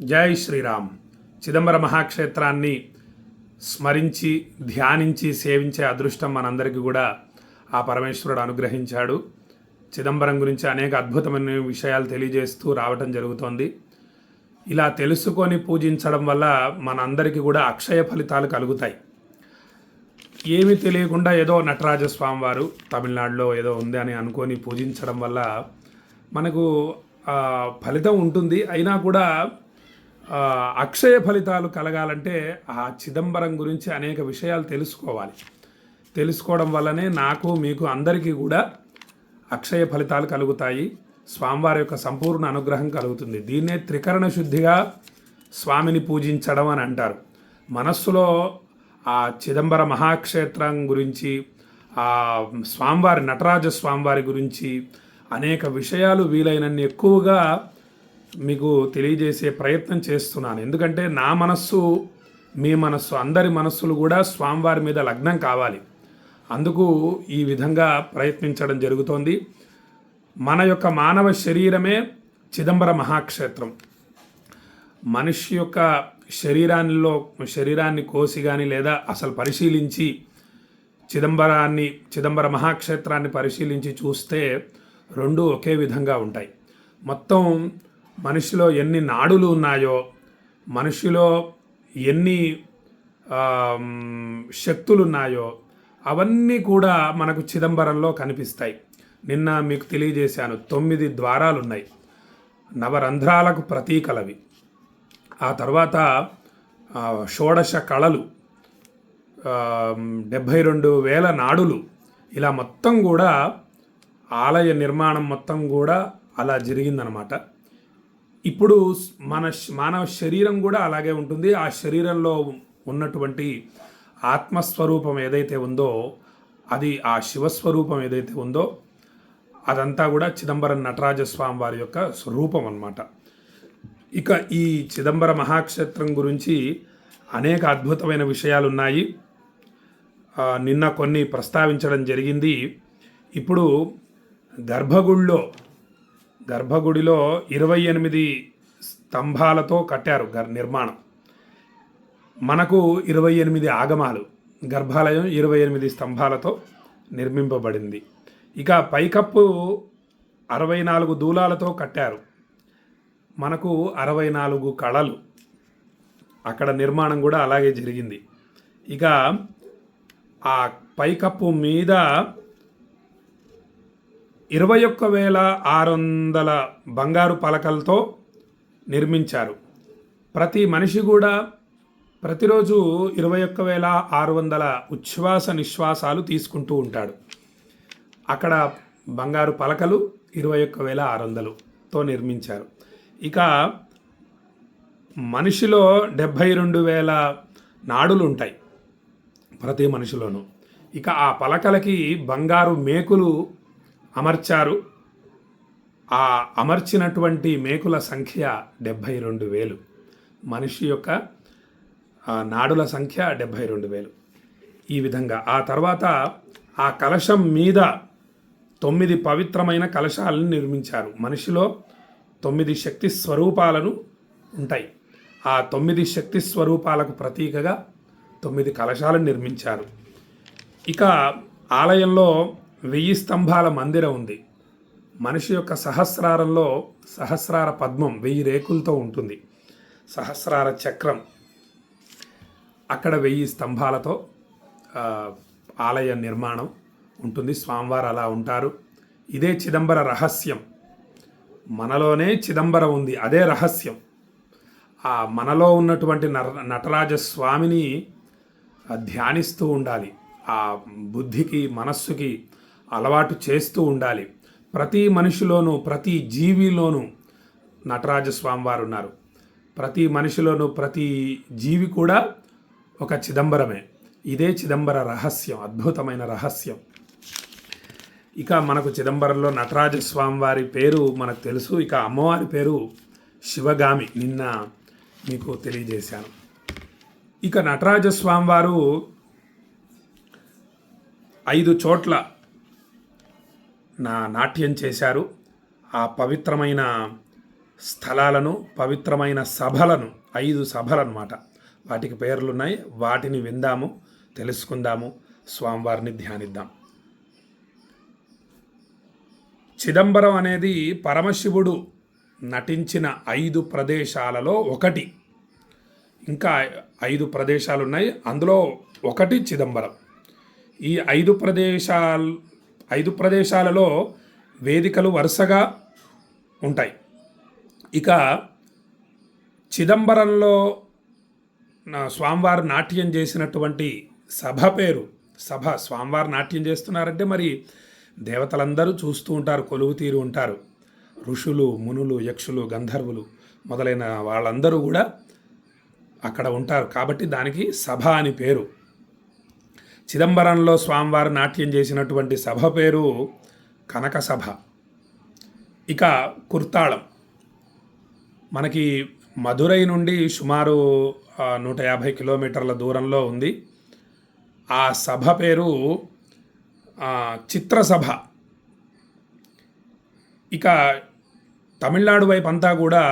జై శ్రీరామ్. చిదంబర మహాక్షేత్రాన్ని స్మరించి ధ్యానించి సేవించే అదృష్టం మనందరికీ కూడా ఆ పరమేశ్వరుడు అనుగ్రహించాడు. చిదంబరం గురించి అనేక అద్భుతమైన విషయాలు తెలియజేస్తూ రావటం జరుగుతోంది. ఇలా తెలుసుకొని పూజించడం వల్ల మనందరికీ కూడా అక్షయ ఫలితాలు కలుగుతాయి. ఏమీ తెలియకుండా ఏదో నటరాజస్వామి వారు తమిళనాడులో ఏదో ఉంది అని అనుకొని పూజించడం వల్ల మనకు ఫలితం ఉంటుంది. అయినా కూడా అక్షయ ఫలితాలు కలగాలంటే ఆ చిదంబరం గురించి అనేక విషయాలు తెలుసుకోవాలి. తెలుసుకోవడం వల్లనే నాకు మీకు అందరికీ కూడా అక్షయ ఫలితాలు కలుగుతాయి. స్వామివారి యొక్క సంపూర్ణ అనుగ్రహం కలుగుతుంది. దీన్నే త్రికరణ శుద్ధిగా స్వామిని పూజించడం అని అంటారు. మనస్సులో ఆ చిదంబర మహాక్షేత్రం గురించి ఆ స్వామివారి నటరాజ స్వామివారి గురించి అనేక విషయాలు వీలైనన్ని ఎక్కువగా మీకు తెలియజేసే ప్రయత్నం చేస్తున్నాను. ఎందుకంటే నా మనస్సు మీ మనస్సు అందరి మనస్సులు కూడా స్వామివారి మీద లగ్నం కావాలి. అందుకు ఈ విధంగా ప్రయత్నించడం జరుగుతోంది. మన యొక్క మానవ శరీరమే చిదంబర మహాక్షేత్రం. మనిషి యొక్క శరీరాల్లో శరీరాన్ని కోసి కానీ లేదా అసలు పరిశీలించి చిదంబరాన్ని చిదంబర మహాక్షేత్రాన్ని పరిశీలించి చూస్తే రెండు ఒకే విధంగా ఉంటాయి. మొత్తం మనిషిలో ఎన్ని నాడులు ఉన్నాయో మనిషిలో ఎన్ని శక్తులు ఉన్నాయో అవన్నీ కూడా మనకు చిదంబరంలో కనిపిస్తాయి. నిన్న మీకు తెలియజేశాను తొమ్మిది ద్వారాలు ఉన్నాయి నవరంధ్రాలకు ప్రతీకలవి. ఆ తర్వాత షోడశ కళలు డెబ్భై రెండు వేల నాడులు. ఇలా మొత్తం కూడా ఆలయ నిర్మాణం మొత్తం కూడా అలా జరిగిందనమాట. ఇప్పుడు మన మానవ శరీరం కూడా అలాగే ఉంటుంది. ఆ శరీరంలో ఉన్నటువంటి ఆత్మస్వరూపం ఏదైతే ఉందో అది ఆ శివస్వరూపం ఏదైతే ఉందో అదంతా కూడా చిదంబరం నటరాజ స్వామి వారి యొక్క స్వరూపం అన్నమాట. ఇక ఈ చిదంబర మహాక్షేత్రం గురించి అనేక అద్భుతమైన విషయాలు ఉన్నాయి నిన్న కొన్ని ప్రస్తావించడం జరిగింది. ఇప్పుడు గర్భగుడిలో గర్భగుడిలో ఇరవై ఎనిమిది స్తంభాలతో కట్టారు గర్ నిర్మాణం. మనకు ఇరవై ఎనిమిది ఆగమాలు. గర్భాలయం ఇరవై ఎనిమిది స్తంభాలతో నిర్మింపబడింది. ఇక పైకప్పు అరవై నాలుగు దూలాలతో కట్టారు. మనకు అరవై నాలుగు కళలు. అక్కడ నిర్మాణం కూడా అలాగే జరిగింది. ఇక ఆ పైకప్పు మీద ఇరవై ఒక్క వేల ఆరు వందల బంగారు పలకలతో నిర్మించారు. ప్రతి మనిషి కూడా ప్రతిరోజు ఇరవై ఒక్క వేల ఆరు వందల ఉచ్ఛ్వాస నిశ్వాసాలు తీసుకుంటూ ఉంటాడు. అక్కడ బంగారు పలకలు ఇరవై ఒక్క వేల ఆరు వందలుతో నిర్మించారు. ఇక మనిషిలో డెబ్భై రెండు వేల నాడులు ఉంటాయి ప్రతి మనిషిలోనూ. ఇక ఆ పలకలకి బంగారు మేకులు అమర్చారు. ఆ అమర్చినటువంటి మేకుల సంఖ్య డెబ్భై రెండు వేలు. మనిషి యొక్క నాడుల సంఖ్య డెబ్భై రెండు వేలు. ఈ విధంగా ఆ తర్వాత ఆ కలశం మీద తొమ్మిది పవిత్రమైన కలశాలను నిర్మించారు. మనిషిలో తొమ్మిది శక్తి స్వరూపాలను ఉంటాయి. ఆ తొమ్మిది శక్తి స్వరూపాలకు ప్రతీకగా తొమ్మిది కలశాలను నిర్మించారు. ఇక ఆలయంలో వెయ్యి స్తంభాల మందిరం ఉంది. మనిషి యొక్క సహస్రారంలో సహస్రార పద్మం వెయ్యి రేకులతో ఉంటుంది. సహస్రార చక్రం అక్కడ వెయ్యి స్తంభాలతో ఆలయ నిర్మాణం ఉంటుంది. స్వామివారు అలా ఉంటారు. ఇదే చిదంబర రహస్యం. మనలోనే చిదంబరం ఉంది. అదే రహస్యం. ఆ మనలో ఉన్నటువంటి నర నటరాజ స్వామిని ధ్యానిస్తూ ఉండాలి. ఆ బుద్ధికి మనస్సుకి అలవాటు చేస్తూ ఉండాలి. ప్రతి మనిషిలోనూ ప్రతి జీవిలోనూ నటరాజ స్వామి వారు ఉన్నారు. ప్రతి మనిషిలోనూ ప్రతి జీవి కూడా ఒక చిదంబరమే. ఇదే చిదంబర రహస్యం అద్భుతమైన రహస్యం. ఇక మనకు చిదంబరంలో నటరాజ స్వామి వారి పేరు మనకు తెలుసు. ఇక అమ్మవారి పేరు శివగామి నిన్న మీకు తెలియజేశాను. ఇక నటరాజస్వామి వారు ఐదు చోట్ల నా నాట్యం చేశారు. ఆ పవిత్రమైన స్థలాలను పవిత్రమైన సభలను ఐదు సభలు అన్నమాట వాటికి పేర్లున్నాయి. వాటిని విందాము తెలుసుకుందాము. స్వామివారిని ధ్యానిద్దాం. చిదంబరం అనేది పరమశివుడు నటించిన ఐదు ప్రదేశాలలో ఒకటి. ఇంకా ఐదు ప్రదేశాలు ఉన్నాయి అందులో ఒకటి చిదంబరం. ఈ ఐదు ప్రదేశాలు ఐదు ప్రదేశాలలో వేదికలు వరుసగా ఉంటాయి. ఇక చిదంబరంలో నా స్వామివారు నాట్యం చేసినటువంటి సభ పేరు సభ స్వామివారు నాట్యం చేస్తున్నారంటే మరి దేవతలందరూ చూస్తూ ఉంటారు కొలువు తీరు ఉంటారు. ఋషులు మునులు యక్షులు గంధర్వులు మొదలైన వాళ్ళందరూ కూడా అక్కడ ఉంటారు. కాబట్టి దానికి సభ అని పేరు. చిదంబరంలో స్వామివారు నాట్యం చేసినటువంటి సభ పేరు కనక సభ. ఇక కుర్తాళం. మనకి మధురై నుండి సుమారు నూట యాభై కిలోమీటర్ల దూరంలో ఉంది. ఆ సభ పేరు చిత్రసభ. ఇక తమిళనాడు వైపు అంతా కూడా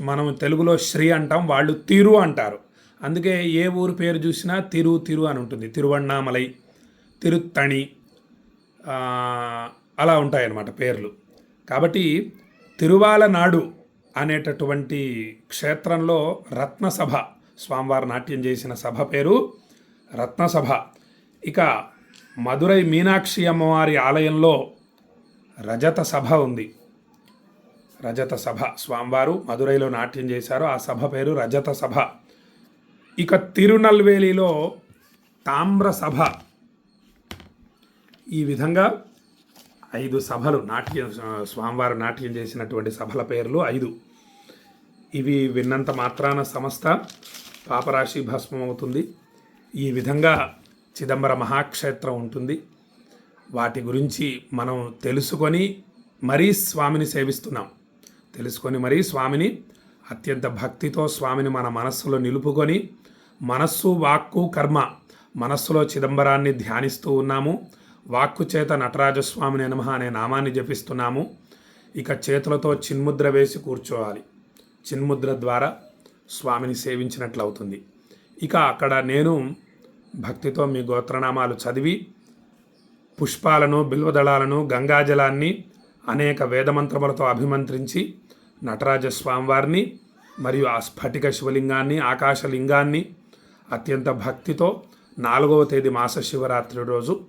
మనం తెలుగులో శ్రీ అంటాం వాళ్ళు తీరు అంటారు. అందుకే ఏ ఊరు పేరు చూసినా తిరు తిరు అని ఉంటుంది. తిరువన్నామలై తిరుత్తణి అలా ఉంటాయన్నమాట పేర్లు. కాబట్టి తిరువాలనాడు అనేటటువంటి క్షేత్రంలో రత్నసభ స్వామివారు నాట్యం చేసిన సభ పేరు రత్నసభ. ఇక మధురై మీనాక్షి అమ్మవారి ఆలయంలో రజత సభ ఉంది. రజత సభ. స్వామివారు మధురైలో నాట్యం చేశారు. ఆ సభ పేరు రజత సభ. ఇక తిరునల్వేలిలో తామ్ర సభ. ఈ విధంగా ఐదు సభలు నాట్యం స్వామివారు నాట్యం చేసినటువంటి సభల పేర్లు ఐదు. ఇవి విన్నంత మాత్రాన సంస్థ పాపరాశి భస్మం అవుతుంది. ఈ విధంగా చిదంబర మహాక్షేత్రం ఉంటుంది. వాటి గురించి మనం తెలుసుకొని మరీ స్వామిని సేవిస్తున్నాం. తెలుసుకొని మరీ స్వామిని అత్యంత భక్తితో స్వామిని మన మనస్సులో నిలుపుకొని మనస్సు వాక్కు కర్మ మనస్సులో చిదంబరాన్ని ధ్యానిస్తూ ఉన్నాము. వాక్కు చేత నటరాజస్వామిని నమః అనే నామాన్ని జపిస్తున్నాము. ఇక చేతులతో చిన్ముద్ర వేసి కూర్చోవాలి. చిన్ముద్ర ద్వారా స్వామిని సేవించినట్లు అవుతుంది ఇక అక్కడ నేను భక్తితో మీ గోత్రనామాలు చదివి పుష్పాలను బిల్వదళాలను గంగాజలాన్ని అనేక వేదమంత్రములతో అభిమంత్రించి నటరాజ స్వామివారిని మరియు ఆ స్ఫటిక శివలింగాన్ని ఆకాశలింగాన్ని అత్యంత భక్తితో నాలుగవ తేదీ మాస శివరాత్రి రోజు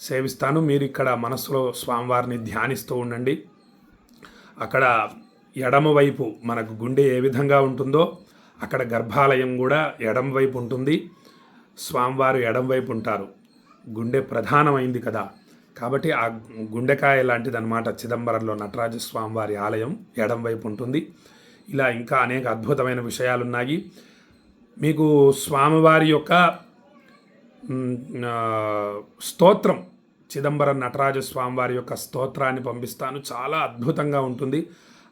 సేవిస్తాను. మీరు ఇక్కడ మనసులో స్వామివారిని ధ్యానిస్తూ ఉండండి. అక్కడ ఎడమ వైపు మనకు గుండె ఏ విధంగా ఉంటుందో అక్కడ గర్భాలయం కూడా ఎడమ వైపు ఉంటుంది. స్వామివారు ఎడమ వైపు ఉంటారు. గుండె ప్రధానమైంది కదా. కాబట్టి ఆ గుండెకాయ లాంటిదన్నమాట చిదంబరంలో నటరాజస్వామి స్వామివారి ఆలయం ఎడం వైపు ఉంటుంది. ఇలా ఇంకా అనేక అద్భుతమైన విషయాలు ఉన్నాయి మీకు స్వామివారి యొక్క స్తోత్రం చిదంబరం నటరాజ స్వామివారి యొక్క స్తోత్రాన్ని పంపిస్తాను. చాలా అద్భుతంగా ఉంటుంది.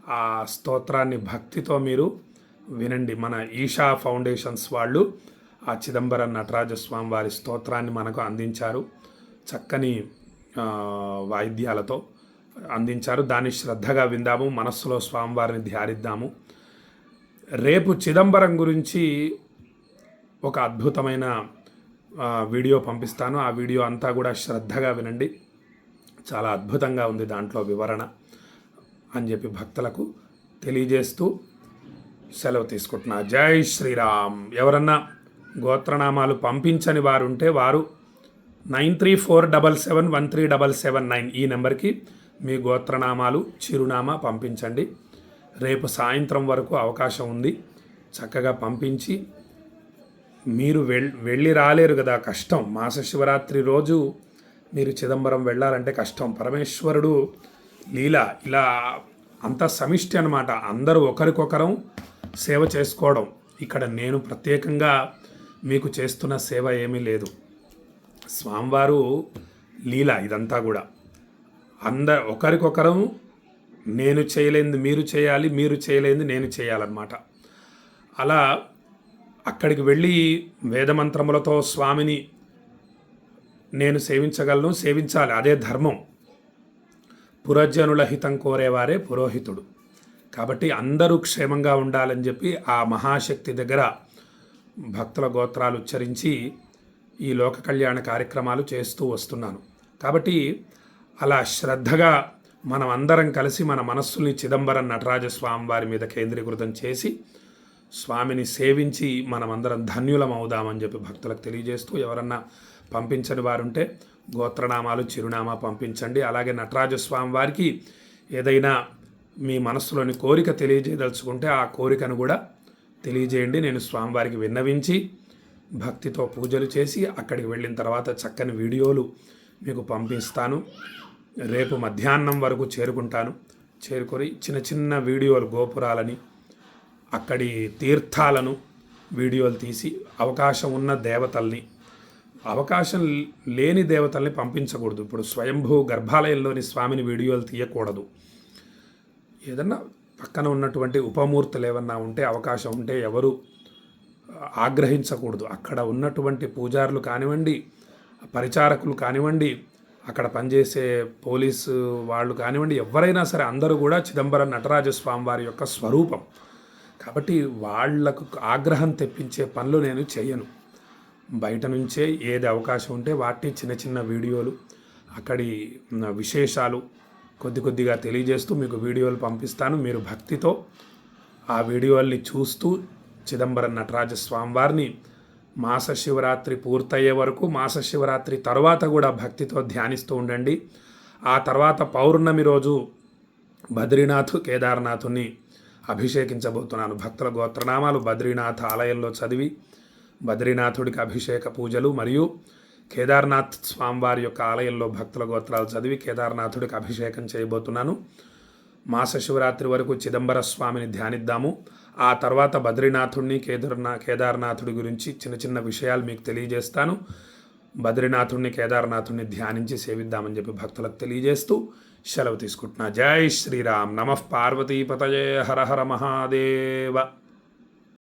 ఆ స్తోత్రాన్ని భక్తితో మీరు వినండి. మన ఈషా ఫౌండేషన్స్ వాళ్ళు ఆ చిదంబరం నటరాజ స్వామివారి స్తోత్రాన్ని మనకు అందించారు. చక్కని వాయిద్యాలతో అందించారు. దాన్ని శ్రద్ధగా విందాము. మనస్సులో స్వామివారిని ధ్యానిద్దాము. రేపు చిదంబరం గురించి ఒక అద్భుతమైన వీడియో పంపిస్తాను. ఆ వీడియో అంతా కూడా శ్రద్ధగా వినండి. చాలా అద్భుతంగా ఉంది దాంట్లో వివరణ అని చెప్పి భక్తులకు తెలియజేస్తూ సెలవు తీసుకుంటున్నా. జై శ్రీరామ్. ఎవరన్నా గోత్రనామాలు పంపించని వారు ఉంటే వారు nine three four double seven one three double seven nine ఈ నెంబర్కి మీ గోత్రనామాలు చిరునామా పంపించండి. రేపు సాయంత్రం వరకు అవకాశం ఉంది. చక్కగా పంపించి మీరు వెళ్ వెళ్ళి రాలేరు కదా కష్టం. మాస శివరాత్రి రోజు మీరు చిదంబరం వెళ్ళాలంటే కష్టం. పరమేశ్వరుడు లీల ఇలా అంత సమిష్టి అనమాట అందరూ ఒకరికొకరం సేవ చేసుకోవడం. ఇక్కడ నేను ప్రత్యేకంగా మీకు చేస్తున్న సేవ ఏమీ లేదు. స్వామివారు లీల ఇదంతా కూడా. అంద ఒకరికొకరం నేను చేయలేనిది మీరు చేయాలి మీరు చేయలేనిది నేను చేయాలన్నమాట. అలా అక్కడికి వెళ్ళి వేదమంత్రములతో స్వామిని నేను సేవించగలను సేవించాలి అదే ధర్మం. పురజనుల హితం కోరేవారే పురోహితుడు. కాబట్టి అందరూ క్షేమంగా ఉండాలని చెప్పి ఆ మహాశక్తి దగ్గర భక్తుల గోత్రాలు ఉచ్చరించి ఈ లోక కళ్యాణ కార్యక్రమాలు చేస్తూ వస్తున్నాను. కాబట్టి అలా శ్రద్ధగా మనం అందరం కలిసి మన మనస్సుల్ని చిదంబరం నటరాజ స్వామి వారి మీద కేంద్రీకృతం చేసి స్వామిని సేవించి మనమందరం ధన్యులం అవుదామని చెప్పి భక్తులకు తెలియజేస్తూ ఎవరన్నా పంపించని వారుంటే గోత్రనామాలు చిరునామా పంపించండి. అలాగే నటరాజ స్వామి వారికి ఏదైనా మీ మనస్సులోని కోరిక తెలియజేయదలుచుకుంటే ఆ కోరికను కూడా తెలియజేయండి. నేను స్వామివారికి విన్నవించి భక్తితో పూజలు చేసి అక్కడికి వెళ్ళిన తర్వాత చక్కని వీడియోలు మీకు పంపిస్తాను. రేపు మధ్యాహ్నం వరకు చేరుకుంటాను. చేరుకొని చిన్న చిన్న వీడియోలు గోపురాలని అక్కడి తీర్థాలను వీడియోలు తీసి అవకాశం ఉన్న దేవతల్ని అవకాశం లేని దేవతల్ని పంపించకూడదు. ఇప్పుడు స్వయంభూ గర్భాలయంలోని స్వామిని వీడియోలు తీయకూడదు. ఏదన్నా పక్కన ఉన్నటువంటి ఉపమూర్తులు ఏమన్నా ఉంటే అవకాశం ఉంటే ఎవరు ఆగ్రహించకూడదు. అక్కడ ఉన్నటువంటి పూజారులు కానివ్వండి పరిచారకులు కానివ్వండి అక్కడ పనిచేసే పోలీసు వాళ్ళు కానివ్వండి ఎవరైనా సరే అందరూ కూడా చిదంబరం నటరాజస్వామి వారి యొక్క స్వరూపం. కాబట్టి వాళ్ళకు ఆగ్రహం తెప్పించే పనులు నేను చేయను. బయట నుంచే ఏది అవకాశం ఉంటే వాటిని చిన్న చిన్న వీడియోలు అక్కడి విశేషాలు కొద్ది కొద్దిగా తెలియజేస్తూ మీకు వీడియోలు పంపిస్తాను. మీరు భక్తితో ఆ వీడియోల్ని చూస్తూ చిదంబరం నటరాజ స్వామివారిని మాస శివరాత్రి పూర్తయ్యే వరకు మాస శివరాత్రి తర్వాత కూడా భక్తితో ధ్యానిస్తూ ఉండండి. ఆ తర్వాత పౌర్ణమి రోజు బద్రీనాథ్ కేదార్నాథుని అభిషేకించబోతున్నాను. భక్తుల గోత్రనామాలు బద్రీనాథ్ ఆలయంలో చదివి బద్రీనాథుడికి అభిషేక పూజలు మరియు కేదార్నాథ్ స్వామివారి యొక్క ఆలయంలో భక్తుల గోత్రాలు చదివి కేదార్నాథుడికి అభిషేకం చేయబోతున్నాను. మాస శివరాత్రి వరకు చిదంబర స్వామిని ధ్యానిద్దాము. ఆ తర్వాత బద్రీనాథుడిని కేదార్నా కేదార్నాథుడి గురించి చిన్న చిన్న విషయాలు మీకు తెలియజేస్తాను. బద్రీనాథుడిని కేదార్నాథుడిని ధ్యానించి సేవిద్దామని చెప్పి భక్తులకు తెలియజేస్తూ సెలవు తీసుకుంటున్నా. జై శ్రీరామ్. నమః పార్వతీపతయే. హర హర మహాదేవ.